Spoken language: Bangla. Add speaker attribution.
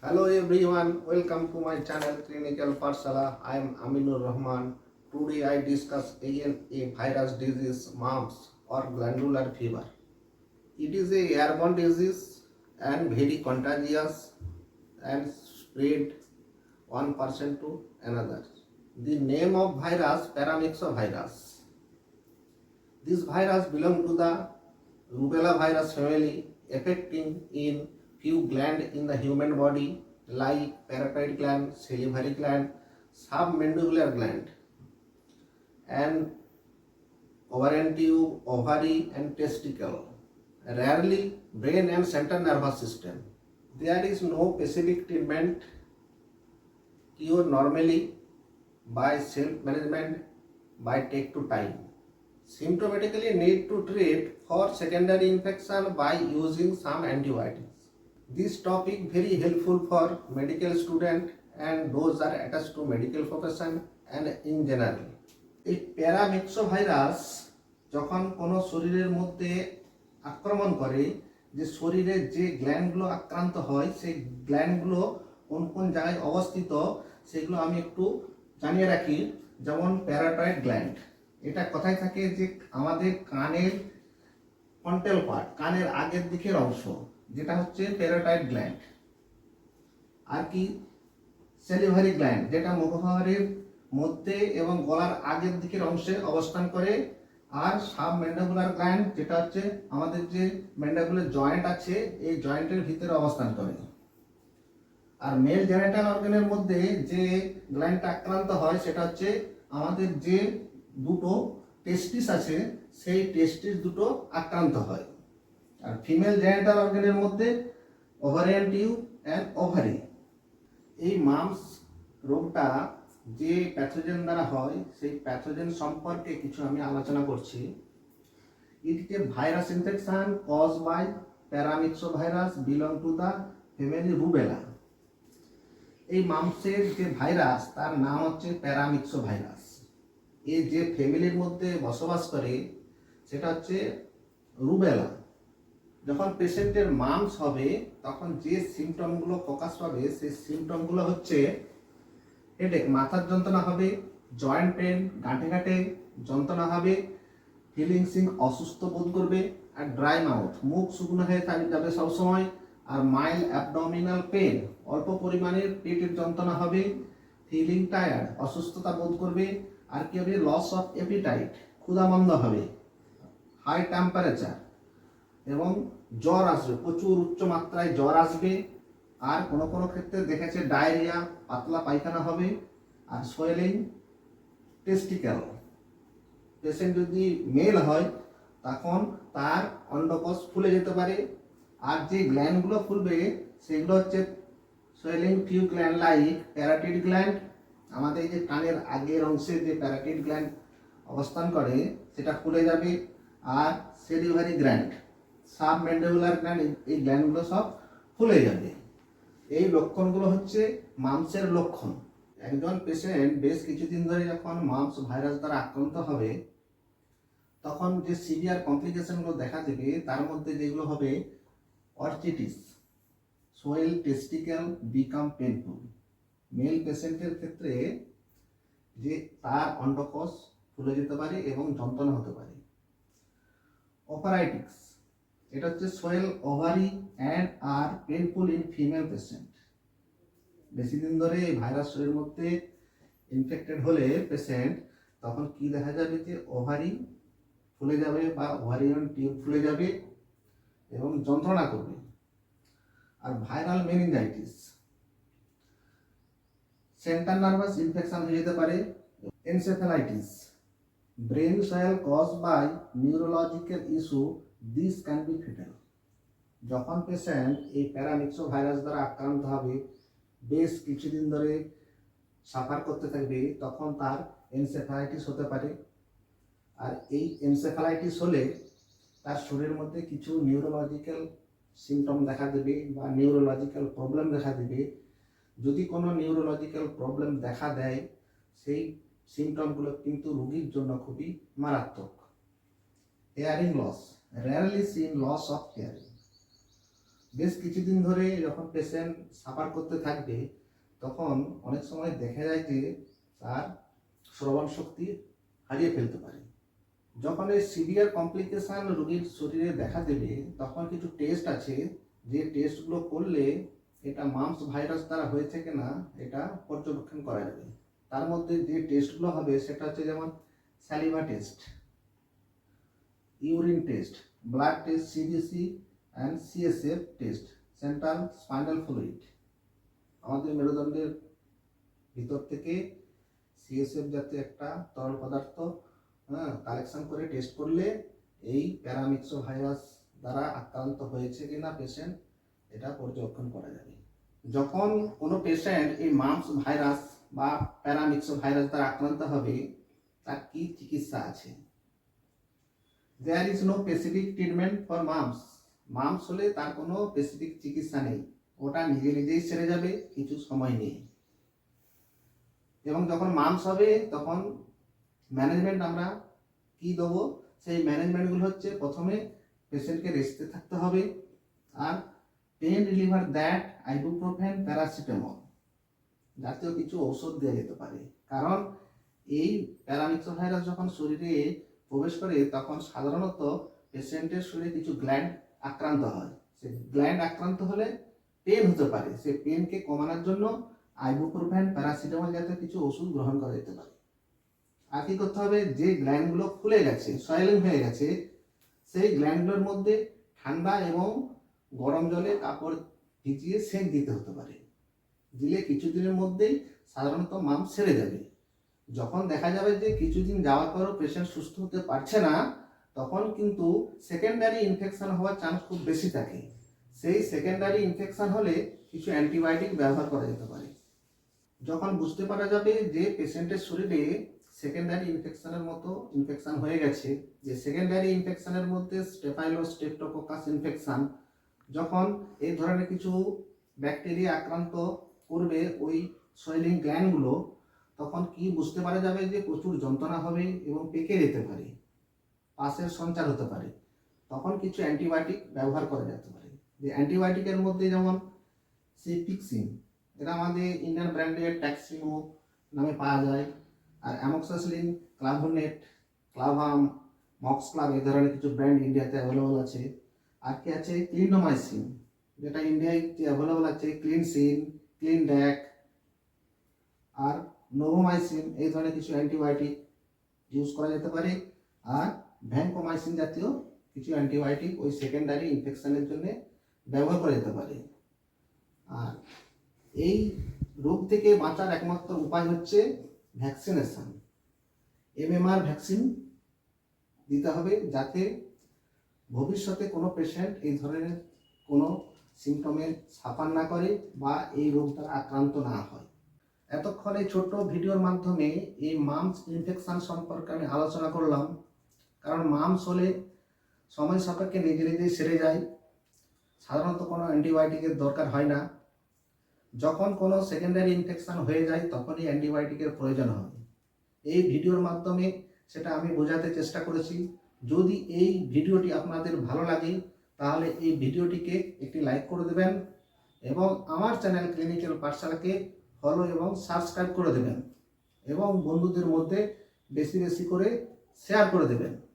Speaker 1: Hello everyone, welcome to my channel Clinical Parsala. I am Aminur Rahman. Today I discuss again a virus disease, mumps or glandular fever. It is a airborne disease and very contagious and spread one person to another. The name of virus paramyxovirus. This virus belongs to the rubella virus family affecting in few gland in the human body like parotid gland, salivary gland, submandibular gland and ovarian tube, ovary and testicle. Rarely brain and central nervous system. There is no specific treatment cure normally by self-management by take to time. Symptomatically need to treat for secondary infection by using some antibiotics. This topic very helpful for medical student and those are attached to medical profession and in general. এই প্যারামিক্সোভাইরাস যখন কোনো শরীরের মধ্যে আক্রমণ করে, যে শরীরের যে গ্ল্যান্ডগুলো আক্রান্ত হয়, সেই গ্ল্যান্ডগুলো কোন কোন জায়গায় অবস্থিত, সেগুলো আমি একটু জানিয়ে রাখি যেমন প্যারাটয়েড গ্ল্যান্ড এটা কোথায় থাকে যে আমাদের কানের ফন্টেল পার্ট কানের আগের দিকের অংশ যেটা হচ্ছে প্যারাটাইড গ্ল্যান্ড। আর কি? সেলিভারি গ্ল্যান্ড, যেটা মুখভারের মধ্যে এবং গলার আগের দিকের অংশে অবস্থান করে। আর সাব ম্যান্ডাবুলার গ্ল্যান্ড, যেটা হচ্ছে আমাদের যে ম্যান্ডাবুলার জয়েন্ট আছে, এই জয়েন্টের ভিতরে অবস্থান করে। আর মেল জেনাইটাল অর্গানের মধ্যে যে গ্ল্যান্ডটা আক্রান্ত হয়, সেটা হচ্ছে আমাদের যে দুটো টেস্টিস আছে, সেই টেস্টিস দুটো আক্রান্ত হয়। আর ফিমেল জেনাইটাল অর্গানের মধ্যে ওভারিয়ান টিউব অ্যান্ড ওভারি এই মামস রোগটা যে প্যাথোজেন দ্বারা হয়, সেই প্যাথোজেন সম্পর্কে কিছু আমি আলোচনা করছি। It is a virus infection cause by paramyxo virus belong to the family rubella এই মামসের যে ভাইরাস তার নাম হচ্ছে প্যারামিক্সো ভাইরাস এ যে ফ্যামিলির মধ্যে বসবাস করে, সেটা হচ্ছে রুবেলা যখন পেশেন্টের মামস হবে, তখন যে সিমটমগুলো প্রকাশ পাবে, সেই সিমটমগুলো হচ্ছে হেডেক মাথার যন্ত্রণা হবে জয়েন্ট পেন গাঁটে গাঁটে যন্ত্রণা হবে ফিলিং সিং অসুস্থ বোধ করবে, আর ড্রাই মাউথ মুখ শুকনো হয়ে যাবে সবসময়, আর মাইল অ্যাবডমিনাল পেন অল্প পরিমাণে পেটের যন্ত্রণা হবে ফিলিং টায়ার্ড অসুস্থতা বোধ করবে, আর কি হবে লস অফ এপিটাইট ক্ষুধামন্দ হবে হাই টেম্পারেচার এবং জ্বর আসবে, প্রচুর উচ্চ মাত্রায় জ্বর আসবে। আর কোনো কোনো ক্ষেত্রে দেখেছে ডায়রিয়া, পাতলা পায়খানা হবে আর সোয়েলিং টেস্টিক্যাল। পেশেন্ট যদি মেল হয়, তখন তার অন্ডকোষ ফুলে যেতে পারে। আর যে গ্ল্যান্ডগুলো ফুলবে, সেগুলো হচ্ছে swelling tube gland like parotid gland. আমাদের যে কানের আগের অংশে যে প্যারাটিড গ্ল্যান্ড অবস্থান করে, সেটা ফুলে যাবে। আর salivary gland. Sub mandibular gland এই গ্ল্যান্ডগুলো সব ফুলে যাবে। এই লক্ষণগুলো হচ্ছে মাংসের লক্ষণ। একজন পেশেন্ট বেশ কিছুদিন ধরে যখন মাংস ভাইরাস দ্বারা আক্রান্ত হবে, তখন যে সিভিয়ার কমপ্লিকেশনগুলো দেখা দেবে, তার মধ্যে যেগুলো হবে orchitis swell testicle become painful male পেশেন্টের ক্ষেত্রে যে তার অন্ডকোষ ফুলে যেতে পারে এবং যন্ত্রণা হতে পারে। অপারাইটিক্স এটা হচ্ছে সোয়েল ওভারি অ্যান্ড আর পেনফুল ইন ফিমেল পেশেন্ট। বেশি দিন ধরে এই ভাইরাস শরীরের মধ্যে ইনফেক্টেড হলে পেশেন্ট, তখন কি দেখা যাবে যে ওভারি ফুলে যাবে বা ওভারিয়ান টিউব ফুলে যাবে এবং যন্ত্রণা করবে। আর viral meningitis central nervous infection হয়ে যেতে পারে। Encephalitis. Brain swell cause by neurological issue this can be fatal যখন পেশেন্ট এই প্যারামিক্সো ভাইরাস দ্বারা আক্রান্ত হবে, বেশ কিছুদিন ধরে সাফার করতে থাকবে, তখন তার এনসেফালাইটিস হতে পারে। আর এই এনসেফালাইটিস হলে তার শরীরের মধ্যে কিছু নিউরোলজিক্যাল সিমটম দেখা দেবে বা নিউরোলজিক্যাল প্রবলেম দেখা দেবে। যদি কোনো নিউরোলজিক্যাল প্রবলেম দেখা দেয়, সেই সিমটমগুলো কিন্তু রোগীর জন্য খুবই মারাত্মক। Hearing loss rarely seen loss of hearing বেশ কিছুদিন ধরে যখন পেশেন্ট সাফার করতে থাকবে, তখন অনেক সময় দেখা যায় যে তার শ্রবণ শক্তি হারিয়ে ফেলতে পারে। যখন এই সিভিয়ার কমপ্লিকেশান রোগীর শরীরে দেখা দেবে, তখন কিছু টেস্ট আছে যে টেস্টগুলো করলে এটা মাম্পস ভাইরাস দ্বারা হয়েছে কিনা, এটা পর্যবেক্ষণ করা যাবে। তার মধ্যে যে টেস্টগুলো হবে, সেটা হচ্ছে যেমন saliva test urine test blood test CBC and CSF test central spinal fluid আমাদের মেরুদণ্ডের ভিতর থেকে সিএসএফ জাতীয় একটা তরল পদার্থ হ্যাঁ কালেকশন করে টেস্ট করলে এই প্যারামিক্সো ভাইরাস দ্বারা আক্রান্ত হয়েছে কিনা পেশেন্ট এটা পর্যবেক্ষণ করা যাবে। যখন কোনো পেশেন্ট এই মাম্পস ভাইরাস বা প্যারামিক্সো ভাইরাস দ্বারা আক্রান্ত হবে, তার কি চিকিৎসা আছে? There is no specific treatment for mumps mumps হলে তার কোনো স্পেসিফিক চিকিৎসা নেই। ওটা নিজে নিজেই সেরে যাবে, কিছু সময় নিয়ে। এবং যখন মাম্পস হবে, তখন ম্যানেজমেন্ট আমরা কি দেবো? সেই ম্যানেজমেন্টগুলো হচ্ছে প্রথমে পেশেন্টকে রেস্টে থাকতে হবে। আর pain reliever that ibuprofen paracetamol জাতীয় কিছু ঔষধ দেওয়া যেতে পারে। কারণ এই প্যারামিক্সো ভাইরাস যখন শরীরে প্রবেশ করে তখন সাধারণত পেশেন্টের শরীরে কিছু গ্ল্যান্ড আক্রান্ত হয়। সে গ্ল্যান্ড আক্রান্ত হলে পেন হতে পারে। সেই পেনকে কমানোর জন্য আইবুপ্রোফেন, প্যারাসিটামল জাতীয় কিছু ওষুধ গ্রহণ করা যেতে পারে। আর কি করতে হবে? যে গ্ল্যান্ডগুলো ফুলে গেছে সয়েলিং হয়ে গেছে, সেই গ্ল্যান্ডগুলোর মধ্যে ঠান্ডা এবং গরম জলে কাপড় ভিজিয়ে সেঁক দিতে হতে পারে। দিলে কিছুদিনের মধ্যেই সাধারণত মাম সেরে যাবে। যখন দেখা যাবে যে কিছুদিন যাওয়ার পরও পেশেন্ট সুস্থ হতে পারছে না, তখন কিন্তু সেকেন্ডারি ইনফেকশন হওয়ার চান্স খুব বেশি থাকে। সেই সেকেন্ডারি ইনফেকশন হলে কিছু অ্যান্টিবায়োটিক ব্যবহার করা যেতে পারে। যখন বুঝতে পারা যাবে যে পেশেন্টের শরীরে সেকেন্ডারি ইনফেকশনের মতো ইনফেকশন হয়ে গেছে, যে সেকেন্ডারি ইনফেকশনের মধ্যে স্টেফাইলো স্টেপ্টোকোকাস ইনফেকশন যখন এই ধরনের কিছু ব্যাকটেরিয়া আক্রান্ত করবে ওই সোয়েলিং গ্ল্যান্ডগুলো তখন কি বুঝতে পারা যাবে যে প্রচুর যন্ত্রণা হবে এবং পেকে যেতে পারে পাশের সঞ্চার হতে পারে তখন কিছু অ্যান্টিবায়োটিক ব্যবহার করা যেতে পারে যে অ্যান্টিবায়োটিকের মধ্যে যেমন সিপিক্সিন এটা আমাদের ইন্ডিয়ান ব্র্যান্ডের ট্যাক্সিমো নামে পাওয়া যায় আর অ্যামক্সাসলিন ক্লাভোনেট ক্লাভাম মক্স ক্লাব এই ধরনের কিছু ব্র্যান্ড ইন্ডিয়াতে অ্যাভেলেবল আছে আর কি আছে ক্লিনোমাইসিন যেটা ইন্ডিয়ায় অ্যাভেলেবল আছে ক্লিনসিন ক্লিন ড্যাক আর নোভোমাইসিন এই ধরনের কিছু অ্যান্টিবায়োটিক ইউজ করা যেতে পারে। আর ভ্যাঙ্কোমাইসিন জাতীয় কিছু অ্যান্টিবায়োটিক ওই সেকেন্ডারি ইনফেকশনের জন্য ব্যবহার করা যেতে পারে। আর এই রোগ থেকে বাঁচার একমাত্র উপায় হচ্ছে ভ্যাকসিনেশন এমএমআর ভ্যাকসিন দিতে হবে যাতে ভবিষ্যতে কোনো পেশেন্ট এই ধরনের কোনো সিমটমে সাফার না করে বা এই রোগ দ্বারা আক্রান্ত না হয়। এতক্ষণ এই ছোট্ট ভিডিওর মাধ্যমে এই মামস ইনফেকশন সম্পর্কে আমি আলোচনা করলাম। কারণ মামস হলে সময় সাপেক্ষে নিজে নিজেই সেরে যায়। সাধারণত কোনো অ্যান্টিবায়োটিকের দরকার হয় না। যখন কোনো সেকেন্ডারি ইনফেকশন হয়ে যায়, তখনই অ্যান্টিবায়োটিকের প্রয়োজন হয়। এই ভিডিওর মাধ্যমে সেটা আমি বোঝাতে চেষ্টা করেছি। যদি এই ভিডিওটি আপনাদের ভালো লাগে, তাহলে এই ভিডিওটিকে একটি লাইক করে দেবেন এবং আমার চ্যানেল ক্লিনিক্যাল পাঠশালাকে ফলো এবং সাবস্ক্রাইব করে দেবেন। এবং বন্ধুদের মধ্যে বেশি বেশি করে শেয়ার করে দেবেন।